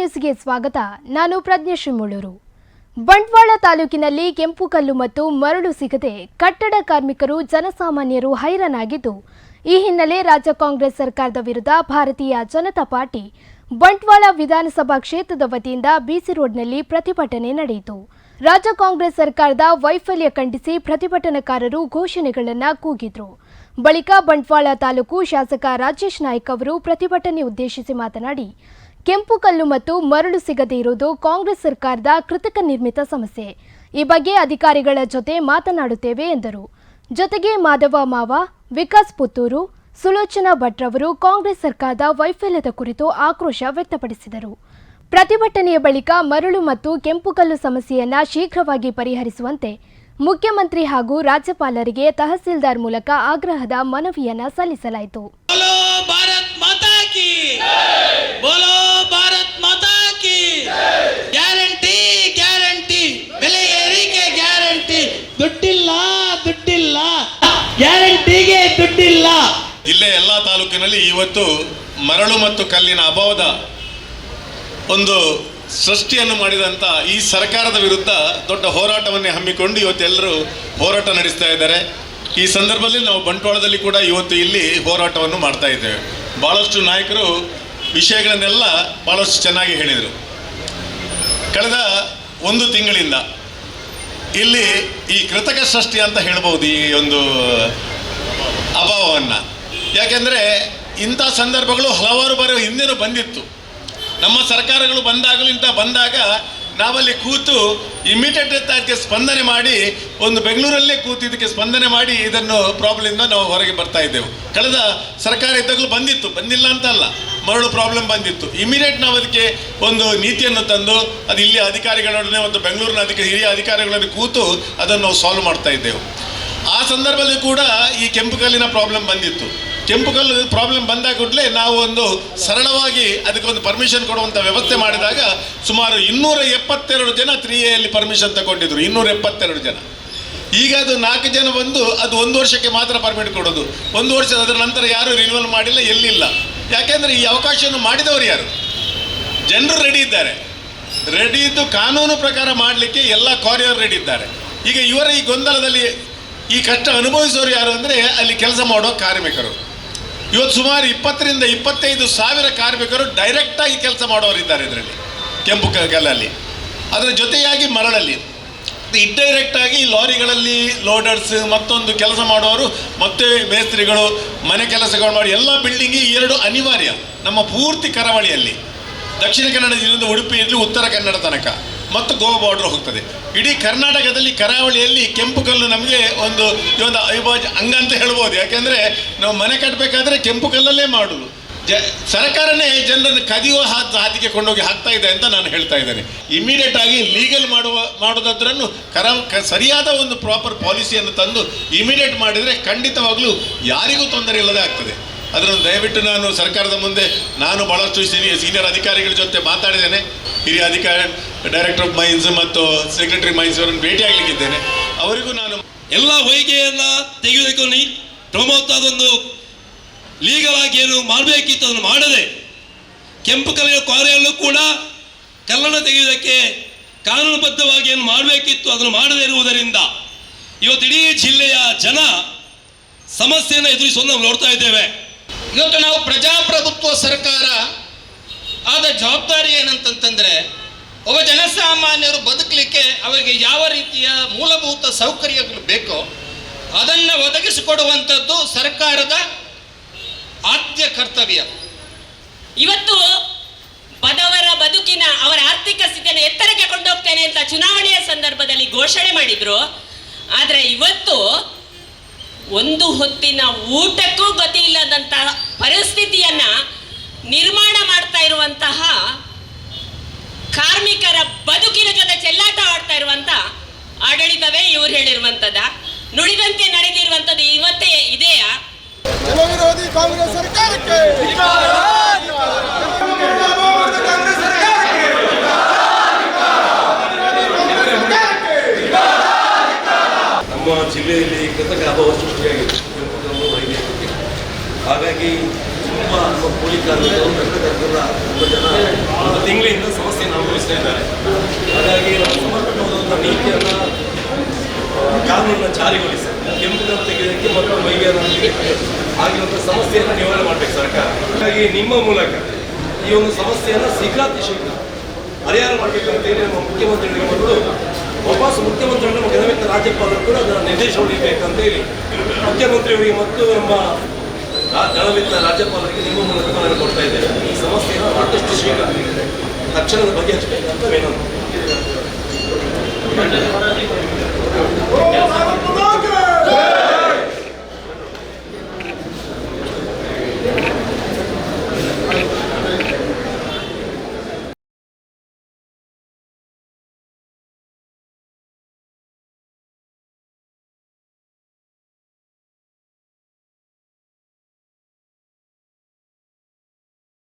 ನ್ಯೂಸ್ಗೆ ಸ್ವಾಗತ. ನಾನು ಪ್ರಜ್ಞೆ ಶ್ರೀಮೂಳೂರು ಬಂಟ್ವಾಳ ತಾಲೂಕಿನಲ್ಲಿ ಕೆಂಪು ಕಲ್ಲು ಮತ್ತು ಮರಳು ಸಿಗದೆ ಕಟ್ಟಡ ಕಾರ್ಮಿಕರು ಜನಸಾಮಾನ್ಯರು ಹೈರಾಣಾಗಿದ್ದು ಈ ಹಿನ್ನೆಲೆ ರಾಜ್ಯ ಕಾಂಗ್ರೆಸ್ ಸರ್ಕಾರದ ವಿರುದ್ಧ ಭಾರತೀಯ ಜನತಾ ಪಾರ್ಟಿ ಬಂಟ್ವಾಳ ವಿಧಾನಸಭಾ ಕ್ಷೇತ್ರದ ವತಿಯಿಂದ ಬಿಸಿ ರೋಡ್ನಲ್ಲಿ ಪ್ರತಿಭಟನೆ ನಡೆಯಿತು. ರಾಜ್ಯ ಕಾಂಗ್ರೆಸ್ ಸರ್ಕಾರದ ವೈಫಲ್ಯ ಖಂಡಿಸಿ ಪ್ರತಿಭಟನಾಕಾರರು ಘೋಷಣೆಗಳನ್ನು ಕೂಗಿದ್ರು. ಬಳಿಕ ಬಂಟ್ವಾಳ ತಾಲೂಕು ಶಾಸಕ ರಾಜೇಶ್ ನಾಯ್ಕ ಅವರು ಪ್ರತಿಭಟನೆ ಉದ್ದೇಶಿಸಿ ಮಾತನಾಡಿ ಕೆಂಪು ಕಲ್ಲು ಮತ್ತು ಮರಳು ಸಿಗದೇ ಇರುವುದು ಕಾಂಗ್ರೆಸ್ ಸರ್ಕಾರದ ಕೃತಕ ನಿರ್ಮಿತ ಸಮಸ್ಯೆ. ಈ ಬಗ್ಗೆ ಅಧಿಕಾರಿಗಳ ಜೊತೆ ಮಾತನಾಡುತ್ತೇವೆ ಎಂದರು. ಜೊತೆಗೆ ಮಾಧವ ಮಾವ, ವಿಕಾಸ್ ಪುತ್ತೂರು, ಸುಲೋಚನಾ ಭಟ್ ರವರು ಕಾಂಗ್ರೆಸ್ ಸರ್ಕಾರದ ವೈಫಲ್ಯದ ಕುರಿತು ಆಕ್ರೋಶ ವ್ಯಕ್ತಪಡಿಸಿದರು. ಪ್ರತಿಭಟನೆಯ ಬಳಿಕ ಮರಳು ಮತ್ತು ಕೆಂಪುಕಲ್ಲು ಸಮಸ್ಯೆಯನ್ನು ಸಮಸ್ಯೆಯನ್ನ ಶೀಘ್ರವಾಗಿ ಪರಿಹರಿಸುವಂತೆ ಮುಖ್ಯಮಂತ್ರಿ ಹಾಗೂ ರಾಜ್ಯಪಾಲರಿಗೆ ತಹಸೀಲ್ದಾರ್ ಮೂಲಕ ಆಗ್ರಹದ ಮನವಿಯನ್ನ ಸಲ್ಲಿಸಲಾಯಿತು. ಜಿಲ್ಲೆ ಎಲ್ಲ ತಾಲೂಕಿನಲ್ಲಿ ಇವತ್ತು ಮರಳು ಮತ್ತು ಕಲ್ಲಿನ ಅಭಾವದ ಒಂದು ಸೃಷ್ಟಿಯನ್ನು ಮಾಡಿದಂಥ ಈ ಸರ್ಕಾರದ ವಿರುದ್ಧ ದೊಡ್ಡ ಹೋರಾಟವನ್ನೇ ಹಮ್ಮಿಕೊಂಡು ಇವತ್ತೆಲ್ಲರೂ ಹೋರಾಟ ನಡೆಸ್ತಾ ಇದ್ದಾರೆ. ಈ ಸಂದರ್ಭದಲ್ಲಿ ನಾವು ಬಂಟ್ವಾಳದಲ್ಲಿ ಕೂಡ ಇವತ್ತು ಇಲ್ಲಿ ಹೋರಾಟವನ್ನು ಮಾಡ್ತಾ ಇದ್ದೇವೆ. ಭಾಳಷ್ಟು ನಾಯಕರು ವಿಷಯಗಳನ್ನೆಲ್ಲ ಭಾಳಷ್ಟು ಚೆನ್ನಾಗಿ ಹೇಳಿದರು. ಕಳೆದ ಒಂದು ತಿಂಗಳಿಂದ ಇಲ್ಲಿ ಈ ಕೃತಕ ಸೃಷ್ಟಿ ಅಂತ ಹೇಳ್ಬೋದು ಈ ಒಂದು ಅಭಾವವನ್ನು. ಯಾಕೆಂದರೆ ಇಂಥ ಸಂದರ್ಭಗಳು ಹಲವಾರು ಬಾರಿ ಹಿಂದೆನೂ ಬಂದಿತ್ತು. ನಮ್ಮ ಸರ್ಕಾರಗಳು ಬಂದಾಗಲೂ ಇಂಥ ಬಂದಾಗ ನಾವಲ್ಲಿ ಕೂತು ಇಮಿಡಿಯೇಟ್ ಅದಕ್ಕೆ ಸ್ಪಂದನೆ ಮಾಡಿ ಒಂದು ಬೆಂಗಳೂರಲ್ಲೇ ಕೂತು ಇದಕ್ಕೆ ಸ್ಪಂದನೆ ಮಾಡಿ ಇದನ್ನು ಪ್ರಾಬ್ಲಮಿಂದ ನಾವು ಹೊರಗೆ ಬರ್ತಾ ಇದ್ದೆವು. ಕಳೆದ ಸರ್ಕಾರ ಇದ್ದಾಗಲೂ ಬಂದಿತ್ತು. ಬಂದಿಲ್ಲ ಅಂತ ಅಲ್ಲ ಮರಳು ಪ್ರಾಬ್ಲಮ್ ಬಂದಿತ್ತು. ಇಮಿಡಿಯೇಟ್ ನಾವು ಅದಕ್ಕೆ ಒಂದು ನೀತಿಯನ್ನು ತಂದು, ಅದು ಇಲ್ಲಿ ಅಧಿಕಾರಿಗಳೊಡನೆ ಮತ್ತು ಬೆಂಗಳೂರಿನ ಅಧಿಕ, ಹಿರಿಯ ಅಧಿಕಾರಿಗಳೊಡನೆ ಕೂತು ಅದನ್ನು ನಾವು ಸಾಲ್ವ್ ಮಾಡ್ತಾ ಇದ್ದೆವು. ಆ ಸಂದರ್ಭದಲ್ಲಿ ಕೂಡ ಈ ಕೆಂಪು ಕಲ್ಲಿನ ಪ್ರಾಬ್ಲಮ್ ಬಂದಿತ್ತು. ಕೆಂಪು ಕಲ್ಲು ಪ್ರಾಬ್ಲಮ್ ಬಂದಾಗ ಕೂಡಲೇ ನಾವು ಒಂದು ಸರಳವಾಗಿ ಅದಕ್ಕೊಂದು ಪರ್ಮಿಷನ್ ಕೊಡುವಂಥ ವ್ಯವಸ್ಥೆ ಮಾಡಿದಾಗ ಸುಮಾರು ಇನ್ನೂರ ಎಪ್ಪತ್ತೆರಡು ಜನ ತ್ರೀ ಎಲ್ಲಿ ಪರ್ಮಿಷನ್ ತಗೊಂಡಿದ್ರು. ಇನ್ನೂರ ಎಪ್ಪತ್ತೆರಡು ಜನ. ಈಗ ಅದು ನಾಲ್ಕು ಜನ ಬಂದು ಅದು ಒಂದು ವರ್ಷಕ್ಕೆ ಮಾತ್ರ ಪರ್ಮಿಟ್ ಕೊಡೋದು. ಒಂದು ವರ್ಷ ಅದರ ನಂತರ ಯಾರು ರಿನ್ಯೂವಲ್ ಮಾಡಿಲ್ಲ, ಎಲ್ಲಿಲ್ಲ. ಯಾಕೆಂದರೆ ಈ ಅವಕಾಶವನ್ನು ಮಾಡಿದವರು ಯಾರು? ಜನರು ರೆಡಿ ಇದ್ದಾರೆ. ರೆಡಿ ಇದ್ದು ಕಾನೂನು ಪ್ರಕಾರ ಮಾಡಲಿಕ್ಕೆ ಎಲ್ಲ ಕಾರ್ಯರ್ ರೆಡಿ ಇದ್ದಾರೆ. ಈಗ ಇವರ ಈ ಗೊಂದಲದಲ್ಲಿ ಈ ಕಷ್ಟ ಅನುಭವಿಸೋರು ಯಾರು ಅಂದರೆ ಅಲ್ಲಿ ಕೆಲಸ ಮಾಡೋ ಕಾರ್ಮಿಕರು. ಇವತ್ತು ಸುಮಾರು ಇಪ್ಪತ್ತರಿಂದ ಇಪ್ಪತ್ತೈದು ಸಾವಿರ ಕಾರ್ಮಿಕರು ಡೈರೆಕ್ಟಾಗಿ ಕೆಲಸ ಮಾಡೋರಿದ್ದಾರೆ ಇದರಲ್ಲಿ, ಕೆಂಪು ಕಲ್ಲಲ್ಲಿ. ಅದರ ಜೊತೆಯಾಗಿ ಮರಳಲ್ಲಿ. ಇಡೈರೆಕ್ಟಾಗಿ ಲಾರಿಗಳಲ್ಲಿ ಲೋಡರ್ಸ್ ಮತ್ತೊಂದು ಕೆಲಸ ಮಾಡುವವರು ಮತ್ತೆ ಮೇಸ್ತ್ರಿಗಳು, ಮನೆ ಕೆಲಸಗಳು ಮಾಡಿ, ಎಲ್ಲ ಬಿಲ್ಡಿಂಗ್ ಎರಡು ಅನಿವಾರ್ಯ. ನಮ್ಮ ಪೂರ್ತಿ ಕರಾವಳಿಯಲ್ಲಿ. ದಕ್ಷಿಣ ಕನ್ನಡ ಜಿಲ್ಲೆಯಿಂದ ಉಡುಪಿಯಲ್ಲಿ ಉತ್ತರ ಕನ್ನಡ ತನಕ. ಮತ್ತು ಗೋವಾ ಬಾರ್ಡರ್ ಹೋಗ್ತದೆ. ಇಡೀ ಕರ್ನಾಟಕದಲ್ಲಿ ಕರಾವಳಿಯಲ್ಲಿ ಕೆಂಪು ಕಲ್ಲು ನಮಗೆ ಒಂದು ಒಂದು ಅವಿಭಾಜ್ಯ ಅಂಗ ಅಂತ ಹೇಳ್ಬೋದು. ಯಾಕೆಂದರೆ ನಾವು ಮನೆ ಕಟ್ಟಬೇಕಾದ್ರೆ ಕೆಂಪು ಕಲ್ಲಲ್ಲೇ ಮಾಡುದು. ಜ, ಸರ್ಕಾರನೇ ಜನರನ್ನು ಕದಿಯುವ ಹಾದಿಗೆ ಕೊಂಡೋಗಿ ಹಾಕ್ತಾ ಇದೆ ಅಂತ ನಾನು ಹೇಳ್ತಾ ಇದ್ದೇನೆ. ಇಮಿಡಿಯೇಟ್ ಆಗಿ ಲೀಗಲ್ ಮಾಡುವ ಮಾಡೋದ್ರನ್ನು ಕರ ಸರಿಯಾದ ಒಂದು ಪ್ರಾಪರ್ ಪಾಲಿಸಿಯನ್ನು ತಂದು ಇಮಿಡಿಯೇಟ್ ಮಾಡಿದರೆ ಖಂಡಿತವಾಗ್ಲೂ ಯಾರಿಗೂ ತೊಂದರೆ ಇಲ್ಲದೆ ಆಗ್ತದೆ. ಅದನ್ನು ದಯವಿಟ್ಟು ನಾನು ಸರ್ಕಾರದ ಮುಂದೆ, ನಾನು ಭಾಳಷ್ಟು ಸೀನಿಯರ್ ಸೀನಿಯರ್ ಅಧಿಕಾರಿಗಳ ಜೊತೆ ಮಾತಾಡಿದ್ದೇನೆ. ಹಿರಿಯ ಅಧಿಕಾರಿ ಡೈರೆಕ್ಟರ್ ಆಫ್ ಮೈನ್ಸ್ ಮತ್ತು ಸೆಕ್ರೆಟರಿ ಮೈನ್ಸ್ ಅವರನ್ನು ಭೇಟಿಯಾಗಲಿಕ್ಕಿದ್ದೇನೆ ಅವರಿಗೂ ನಾನು ಎಲ್ಲ ಹೊಯ್ಗೆಯನ್ನ ತೆಗೆಯೋದಕ್ಕೆ ನೀ ಪ್ರಮೋತ್ ಅದೊಂದು ಲೀಗಲ್ ಆಗಿ ಏನು ಮಾಡಬೇಕಿತ್ತು ಅದನ್ನು ಮಾಡದೆ ಕೆಂಪು ಕಲೆಯ ಕ್ವಾರೆಯಲ್ಲೂ ಕೂಡ ಕಲ್ಲಣ ತೆಗೆಯುವುದಕ್ಕೆ ಕಾನೂನುಬದ್ಧವಾಗಿ ಏನು ಮಾಡಬೇಕಿತ್ತು ಅದನ್ನು ಮಾಡದೇ ಇರುವುದರಿಂದ ಇವತ್ತು ಇಡೀ ಜಿಲ್ಲೆಯ ಜನ ಸಮಸ್ಯೆಯನ್ನು ಎದುರಿಸುವುದು ನಾವು ನೋಡ್ತಾ ಇದ್ದೇವೆ. ಇವತ್ತು ನಾವು ಪ್ರಜಾಪ್ರಭುತ್ವ ಸರ್ಕಾರ ಆದ ಜವಾಬ್ದಾರಿ ಏನಂತಂತಂದ್ರೆ, ಒಬ್ಬ ಜನಸಾಮಾನ್ಯರು ಬದುಕಲಿಕ್ಕೆ ಅವರಿಗೆ ಯಾವ ರೀತಿಯ ಮೂಲಭೂತ ಸೌಕರ್ಯಗಳು ಬೇಕೋ ಅದನ್ನು ಒದಗಿಸಿಕೊಡುವಂಥದ್ದು ಸರ್ಕಾರದ ಆದ್ಯ ಕರ್ತವ್ಯ. ಇವತ್ತು ಬದವರ ಬದುಕಿನ ಅವರ ಆರ್ಥಿಕ ಸ್ಥಿತಿಯನ್ನು ಎತ್ತರಕ್ಕೆ ಕೊಂಡೋಗ್ತೇನೆ ಅಂತ ಚುನಾವಣೆಯ ಸಂದರ್ಭದಲ್ಲಿ ಘೋಷಣೆ ಮಾಡಿದ್ರು. ಆದರೆ ಇವತ್ತು ಒಂದು ಹೊತ್ತಿನ ಊಟಕ್ಕೂ ಗತಿ ಇಲ್ಲದಂತಹ ಪರಿಸ್ಥಿತಿಯನ್ನ ನಿರ್ಮಾಣ ಮಾಡ್ತಾ ಇರುವಂತಹ ಕಾರ್ಮಿಕರ ಬದುಕಿನ ಜೊತೆ ಚೆಲ್ಲಾಟ ಆಡ್ತಾ ಇರುವಂತ ಆಡಳಿತವೇ ಇವ್ರು ಹೇಳಿರುವಂತದ ನುಡಿದಂತೆ ನಡೆದಿರುವಂತದ್ದು ಇವತ್ತೇ ಇದೆಯಾ? ವಿರೋಧಿ ಕಾಂಗ್ರೆಸ್ ಸರ್ಕಾರಕ್ಕೆ! ನಮ್ಮ ಜಿಲ್ಲೆಯಲ್ಲಿ ಕೃತಕ ಅಭಾವ ಸೃಷ್ಟಿಯಾಗಿದೆ. ಹಾಗಾಗಿ ತುಂಬ ನಮ್ಮ ಕೂಲಿ ಕಾರ್ಮಿಕರು ತುಂಬ ಜನ ಒಂದು ತಿಂಗಳಿಂದ ಸಮಸ್ಯೆಯನ್ನು ಅನುಭವಿಸ್ತಾ ಇದ್ದಾರೆ. ಹಾಗಾಗಿ ಸಮರ್ಪಕವಾದಂಥ ನೀತಿಯನ್ನು ಕಾನೂನನ್ನು ಜಾರಿಗೊಳಿಸಿ ಕೆಂಪು ತೆಗೆಯೋದಕ್ಕೆ ಮತ್ತು ಮೈಗೆ ಆಗಿರುವಂಥ ಸಮಸ್ಯೆಯನ್ನು ನಿವಾರಣೆ ಮಾಡಬೇಕು ಸರ್ಕಾರ. ಹಾಗಾಗಿ ನಿಮ್ಮ ಮೂಲಕ ಈ ಒಂದು ಸಮಸ್ಯೆಯನ್ನು ಶೀಘ್ರಾತಿ ಶೀಘ್ರ ಪರಿಹಾರ ಮಾಡಬೇಕಂತೇಳಿ ನಮ್ಮ ಮುಖ್ಯಮಂತ್ರಿಗಳಿಗೆ ಮೊದಲು ವಾಪಸ್ ಮುಖ್ಯಮಂತ್ರಿಗಳು ನಮ್ಮ ಗಣಮಿತ ರಾಜ್ಯಪಾಲರು ಕೂಡ ಅದರ ಹೊಡಿಬೇಕಂತ ಹೇಳಿ ಮುಖ್ಯಮಂತ್ರಿಯವರಿಗೆ ಮತ್ತು ನಮ್ಮ ಗಣಮಿತ ರಾಜ್ಯಪಾಲರಿಗೆ ನಿಮ್ಮ ಮೂಲಕ ನಾನು ಕೊಡ್ತಾ ಇದ್ದೇವೆ ಈ ಸಮಸ್ಯೆಯನ್ನು ಮತ್ತಷ್ಟು ಶೀಘ್ರ ತಕ್ಷಣದ ಬಗೆಹರಿಸಬೇಕಂತ ವಿನಂತಿ. Thank you.